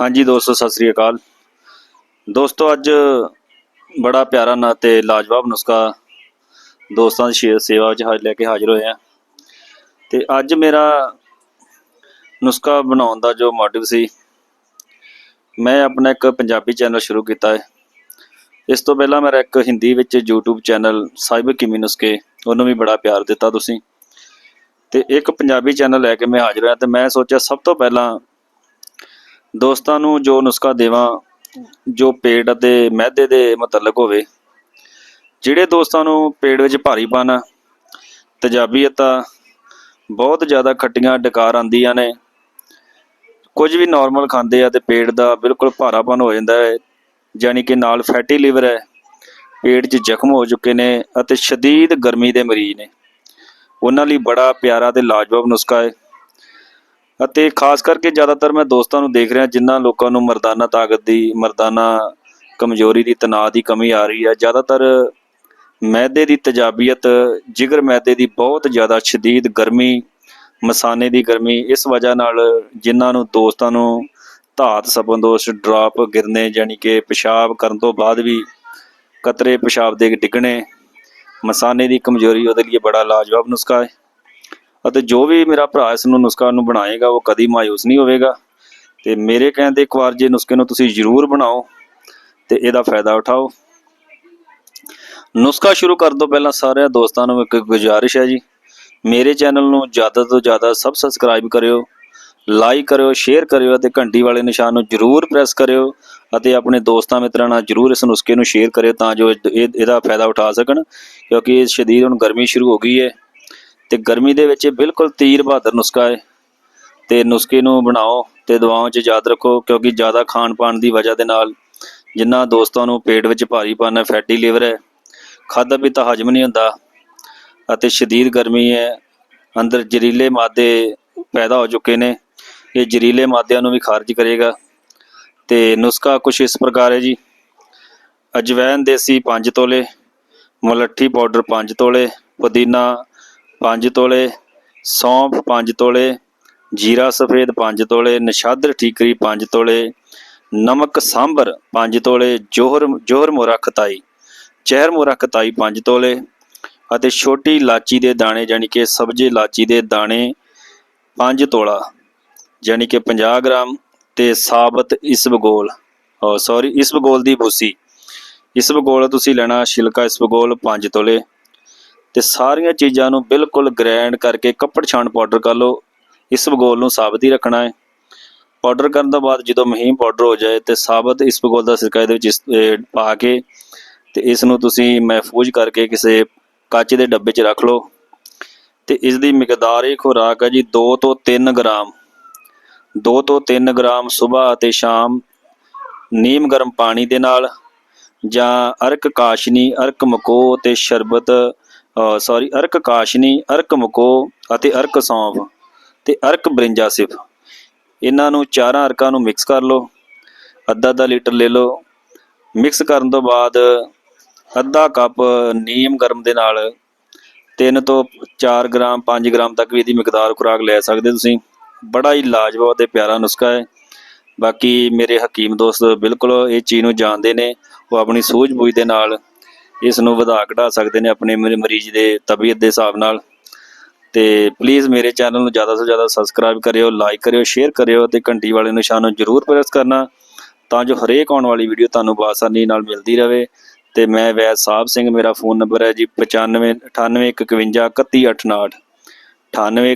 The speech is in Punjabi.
ਹਾਂਜੀ ਦੋਸਤੋ, ਸਤਿ ਸ੍ਰੀ ਅਕਾਲ। ਦੋਸਤੋ, ਅੱਜ ਬੜਾ ਪਿਆਰਾ ਨਾ ਤੇ ਲਾਜਵਾਬ ਨੁਸਖਾ ਦੋਸਤਾਂ ਦੀ ਸ਼ੇ- ਸੇਵਾ ਵਿੱਚ ਹਾਜ਼ਰ ਲੈ ਕੇ ਹਾਜ਼ਰ ਹੋਏ ਆ। ਤੇ ਅੱਜ ਮੇਰਾ ਨੁਸਖਾ ਬਣਾਉਣ ਦਾ ਜੋ ਮੋਟਿਵ ਸੀ, ਮੈਂ ਆਪਣਾ ਇੱਕ ਪੰਜਾਬੀ ਚੈਨਲ ਸ਼ੁਰੂ ਕੀਤਾ ਹੈ। ਇਸ ਤੋਂ ਪਹਿਲਾਂ ਮੇਰਾ ਇੱਕ ਹਿੰਦੀ ਵਿੱਚ YouTube ਚੈਨਲ ਸਾਈਬਰ ਕਿਮੀ ਨੁਸਖੇ ਉਹਨੂੰ ਵੀ ਬੜਾ ਪਿਆਰ ਦਿੱਤਾ ਤੁਸੀਂ। ਤੇ ਇੱਕ ਪੰਜਾਬੀ ਚੈਨਲ ਲੈ ਕੇ ਮੈਂ ਹਾਜ਼ਰ ਹੋਇਆ ਤੇ ਮੈਂ ਸੋਚਿਆ ਸਭ ਤੋਂ ਪਹਿਲਾਂ ਦੋਸਤਾਂ ਨੂੰ ਜੋ ਨੁਸਖਾ ਦੇਵਾਂ, ਜੋ ਪੇਟ ਅਤੇ ਮਿਹਦੇ ਦੇ ਮੁਤਲਕ ਹੋਵੇ, ਜਿਹੜੇ ਦੋਸਤਾਂ ਨੂੰ ਪੇਟ ਵਿੱਚ ਭਾਰੀਪਨ ਤੇਜ਼ਾਬੀਅਤ ਬਹੁਤ ਜ਼ਿਆਦਾ ਖੱਟੀਆਂ ਡਕਾਰ ਆਉਂਦੀਆਂ ਨੇ, ਕੁਝ ਵੀ ਨਾਰਮਲ ਖਾਂਦੇ ਆ ਤੇ ਪੇਟ ਦਾ ਬਿਲਕੁਲ ਭਾਰਾਪਨ ਹੋ ਜਾਂਦਾ ਹੈ, ਯਾਨੀ ਕਿ ਨਾਲ ਫੈਟੀ ਲਿਵਰ ਹੈ, ਪੇਟ 'ਚ ਜ਼ਖਮ ਹੋ ਚੁੱਕੇ ਨੇ ਅਤੇ ਸ਼ਦੀਦ ਗਰਮੀ ਦੇ ਮਰੀਜ਼ ਨੇ। ਉਹਨਾਂ ਲਈ ਬੜਾ ਪਿਆਰਾ ਤੇ ਲਾਜਵਾਬ ਨੁਸਖਾ ਹੈ। ਅਤੇ ਖਾਸ ਕਰਕੇ ਜ਼ਿਆਦਾਤਰ ਮੈਂ ਦੋਸਤਾਂ ਨੂੰ ਦੇਖ ਰਿਹਾ ਜਿਨ੍ਹਾਂ ਲੋਕਾਂ ਨੂੰ ਮਰਦਾਨਾ ਤਾਕਤ ਦੀ, ਮਰਦਾਨਾ ਕਮਜ਼ੋਰੀ ਦੀ, ਤਣਾਅ ਦੀ ਕਮੀ ਆ ਰਹੀ ਹੈ ਜ਼ਿਆਦਾਤਰ ਮੈਦੇ ਦੀ ਤਜਾਬੀਅਤ, ਜਿਗਰ ਮੈਦੇ ਦੀ ਬਹੁਤ ਜ਼ਿਆਦਾ ਸ਼ਦੀਦ ਗਰਮੀ, ਮਸਾਨੇ ਦੀ ਗਰਮੀ, ਇਸ ਵਜ੍ਹਾ ਨਾਲ ਜਿਨ੍ਹਾਂ ਨੂੰ ਦੋਸਤਾਂ ਨੂੰ ਧਾਤ ਸਪੰਦੋਸ਼ ਡ੍ਰੌਪ ਗਿਰਨੇ ਯਾਨੀ ਕਿ ਪਿਸ਼ਾਬ ਕਰਨ ਤੋਂ ਬਾਅਦ ਵੀ ਕਤਰੇ ਪਿਸ਼ਾਬ ਦੇ ਡਿੱਗਣੇ, ਮਸਾਨੇ ਦੀ ਕਮਜ਼ੋਰੀ ਉਹਦੇ ਲਈ ਬੜਾ ਲਾਜਵਾਬ ਨੁਸਖਾ ਹੈ। ਅਤੇ ਜੋ ਵੀ ਮੇਰਾ ਭਰਾ ਇਸ ਨੂੰ ਨੁਸਖਾ ਨੂੰ ਬਣਾਏਗਾ, ਉਹ ਕਦੀ ਮਾਇੂਸ ਨਹੀਂ ਹੋਵੇਗਾ। ਤੇ ਮੇਰੇ ਕਹਿਣ ਦੇ ਇੱਕ ਵਾਰ ਜੇ ਨੁਸਖੇ ਨੂੰ ਤੁਸੀਂ ਜ਼ਰੂਰ ਬਣਾਓ, ਤੇ ਇਹਦਾ ਫਾਇਦਾ ਉਠਾਓ। ਨੁਸਖਾ ਸ਼ੁਰੂ ਕਰਨ ਤੋਂ ਪਹਿਲਾਂ ਸਾਰਿਆਂ ਦੋਸਤਾਂ ਨੂੰ ਇੱਕ ਗੁਜ਼ਾਰਿਸ਼ ਹੈ ਜੀ। ਮੇਰੇ ਚੈਨਲ ਨੂੰ ਜ਼ਿਆਦਾ ਤੋਂ ਜ਼ਿਆਦਾ ਸਬ ਸਬਸਕ੍ਰਾਈਬ ਕਰਿਓ ਲਾਈਕ ਕਰਿਓ ਸ਼ੇਅਰ ਕਰਿਓ ਅਤੇ ਘੰਟੀ ਵਾਲੇ ਨਿਸ਼ਾਨ ਨੂੰ ਜ਼ਰੂਰ ਪ੍ਰੈਸ ਕਰਿਓ ਅਤੇ ਆਪਣੇ ਦੋਸਤਾਂ ਮਿੱਤਰਾਂ ਨਾਲ ਜ਼ਰੂਰ ਇਸ ਨੁਸਖੇ ਨੂੰ ਸ਼ੇਅਰ ਕਰਿਓ ਤਾਂ ਜੋ ਇਹ- ਇਹਦਾ ਫਾਇਦਾ ਉਠਾ ਸਕਣ, ਕਿਉਂਕਿ ਇਹ ਸ਼ਦੀਦ ਹੁਣ ਗਰਮੀ ਸ਼ੁਰੂ ਹੋ ਗਈ ਹੈ। ਤੇ ਗਰਮੀ ਦੇ ਵਿੱਚ ਇਹ ਬਿਲਕੁਲ ਤੀਰ ਬਹਾਦਰ ਨੁਸਖਾ ਹੈ। ਤੇ ਨੁਸਖੇ ਨੂੰ ਬਣਾਓ ਤੇ ਦਵਾਵਾਂ 'ਚ ਯਾਦ ਰੱਖੋ, ਕਿਉਂਕਿ ਜ਼ਿਆਦਾ ਖਾਣ ਪਾਣ ਦੀ ਵਜ੍ਹਾ ਦੇ ਨਾਲ ਜਿਨ੍ਹਾਂ ਦੋਸਤਾਂ ਨੂੰ ਪੇਟ ਵਿੱਚ ਭਾਰੀਪਨ ਹੈ, ਫੈਟੀ ਲਿਵਰ ਹੈ, ਖਾਧਾ ਪੀਤਾ ਹਜਮ ਨਹੀਂ ਹੁੰਦਾ ਅਤੇ ਸ਼ਦੀਦ ਗਰਮੀ ਹੈ, ਅੰਦਰ ਜ਼ਹਿਰੀਲੇ ਮਾਦੇ ਪੈਦਾ ਹੋ ਚੁੱਕੇ ਨੇ, ਇਹ ਜ਼ਹਿਰੀਲੇ ਮਾਦਿਆਂ ਨੂੰ ਵੀ ਖਾਰਜ ਕਰੇਗਾ। ਤੇ ਨੁਸਖਾ ਕੁਛ ਇਸ ਪ੍ਰਕਾਰ ਹੈ ਜੀ, ਅਜਵੈਨ ਦੇਸੀ 5 ਤੋਲੇ, ਮਲੱਠੀ ਪਾਊਡਰ 5 ਤੋਲੇ, ਪੁਦੀਨਾ 5 ਤੋਲੇ, ਸੌਂਫ 5 ਤੋਲੇ, ਜੀਰਾ ਸਫੇਦ 5 ਤੋਲੇ, ਨਸ਼ਾਦਰ ਠੀਕਰੀ 5 ਤੋਲੇ, ਨਮਕ ਸਾਂਬਰ 5 ਤੋਲੇ, ਜੋਹਰ ਜੋਹਰ ਮੋਰਾ ਖਤਾਈ, ਚਹਿਰ ਮੋਰਾ ਖਤਾਈ 5 ਤੋਲੇ ਅਤੇ ਛੋਟੀ ਇਲਾਚੀ ਦੇ ਦਾਣੇ ਯਾਨੀ ਕਿ ਸਬਜ਼ੀ ਇਲਾਚੀ ਦੇ ਦਾਣੇ 5 ਤੋਲਾ ਯਾਨੀ ਕਿ 50 ਗ੍ਰਾਮ ਤੇ ਸਾਬਤ ਇਸਬਗੋਲ ਸੌਰੀ ਇਸਬਗੋਲ ਦੀ ਭੂਸੀ ਇਸਬਗੋਲ ਤੁਸੀਂ ਲੈਣਾ ਛਿਲਕਾ ਇਸਬਗੋਲ 5 ਤੋਲੇ। ਤੇ ਸਾਰੀਆਂ ਚੀਜ਼ਾਂ ਨੂੰ ਬਿਲਕੁਲ ਗ੍ਰੈਂਡ ਕਰਕੇ ਕੱਪੜ ਛਾਣ ਪਾਊਡਰ ਕਰ ਲਓ। ਇਸਬਗੋਲ ਨੂੰ ਸਾਬਤ ਹੀ ਰੱਖਣਾ ਹੈ। ਪਾਊਡਰ ਕਰਨ ਤੋਂ ਬਾਅਦ ਜਦੋਂ ਮਹੀਮ ਪਾਊਡਰ ਹੋ ਜਾਏ ਤੇ ਸਾਬਤ ਇਸ ਇਸਬਗੋਲ ਦਾ ਸਿਰਕਾ ਇਹਦੇ ਵਿੱਚ ਇਸ- ਪਾ ਕੇ ਤੇ ਇਸ ਨੂੰ ਤੁਸੀਂ ਮਹਿਫੂਜ਼ ਕਰਕੇ ਕਿਸੇ ਕੱਚ ਦੇ ਡੱਬੇ 'ਚ ਰੱਖ ਲਓ। ਤੇ ਇਸ ਦੀ ਮਿਕਦਾਰ ਇਹ ਖੁਰਾਕ ਹੈ ਜੀ 2 ਤੋਂ 3 ਗ੍ਰਾਮ। 2 ਤੋਂ 3 ਗ੍ਰਾਮ ਸਵੇਰ ਅਤੇ ਸ਼ਾਮ ਨੀਮ ਗਰਮ ਪਾਣੀ ਦੇ ਨਾਲ ਜਾਂ ਅਰਕ ਕਾਸ਼ਨੀ, ਅਰਕ ਮਕੋ ਤੇ ਸ਼ਰਬਤ ਸੌਰੀ ਅਰਕ ਕਾਸ਼ਨੀ, ਅਰਕ ਮਕੋ ਅਤੇ ਅਰਕ ਸੌਂਫ ਤੇ ਅਰਕ ਬਰਿੰਜਾ ਸਿਫ ਇਹਨਾਂ ਨੂੰ ਚਾਰਾਂ ਅਰਕਾਂ ਨੂੰ ਮਿਕਸ ਕਰ ਲਓ, ਅੱਧਾ ਅੱਧਾ ਲੀਟਰ ਲੈ ਲਓ। ਮਿਕਸ ਕਰਨ ਤੋਂ ਬਾਅਦ ਅੱਧਾ ਕੱਪ ਨੀਮ ਗਰਮ ਦੇ ਨਾਲ 3 ਤੋਂ 4 ਗ੍ਰਾਮ 5 ਗ੍ਰਾਮ ਤੱਕ ਵੀ ਇਹਦੀ ਮਿਕਦਾਰ ਖੁਰਾਕ ਲੈ ਸਕਦੇ ਤੁਸੀਂ। ਬੜਾ ਹੀ ਲਾਜਵਾਬ ਤੇ ਪਿਆਰਾ ਨੁਸਖਾ ਹੈ। ਬਾਕੀ ਮੇਰੇ ਹਕੀਮ ਦੋਸਤ ਬਿਲਕੁਲ ਇਹ ਚੀਜ਼ ਨੂੰ ਜਾਣਦੇ ਨੇ, ਉਹ ਆਪਣੀ ਸੂਝ-ਬੂਝ ਦੇ ਨਾਲ ਇਸ ਨੂੰ ਵਧਾ ਘਟਾ ਸਕਦੇ ਨੇ ਆਪਣੇ ਮਰੀ- ਮਰੀਜ਼ ਦੇ ਤਬੀਅਤ ਦੇ ਹਿਸਾਬ ਨਾਲ। ਤੇ ਪਲੀਜ਼ ਮੇਰੇ ਚੈਨਲ ਨੂੰ ਜ਼ਿਆਦਾ ਤੋਂ ਜ਼ਿਆਦਾ ਸਬਸਕ੍ਰਾਈਬ ਕਰਿਓ ਲਾਈਕ ਕਰਿਓ ਸ਼ੇਅਰ ਕਰਿਓ ਤੇ ਘੰਟੀ ਵਾਲੇ ਨਿਸ਼ਾਨ ਨੂੰ ਜ਼ਰੂਰ ਪ੍ਰੈਸ ਕਰਨਾ ਤਾਂ ਜੋ ਹਰੇਕ ਆਉਣ ਵਾਲੀ ਵੀਡੀਓ ਤੁਹਾਨੂੰ ਬਾਸਾਨੀ ਨਾਲ ਮਿਲਦੀ ਰਹੇ ਤੇ ਮੈਂ ਵੈਦ ਸਾਹਿਬ ਸਿੰਘ, ਮੇਰਾ ਫੋਨ ਨੰਬਰ ਹੈ ਜੀ 95 98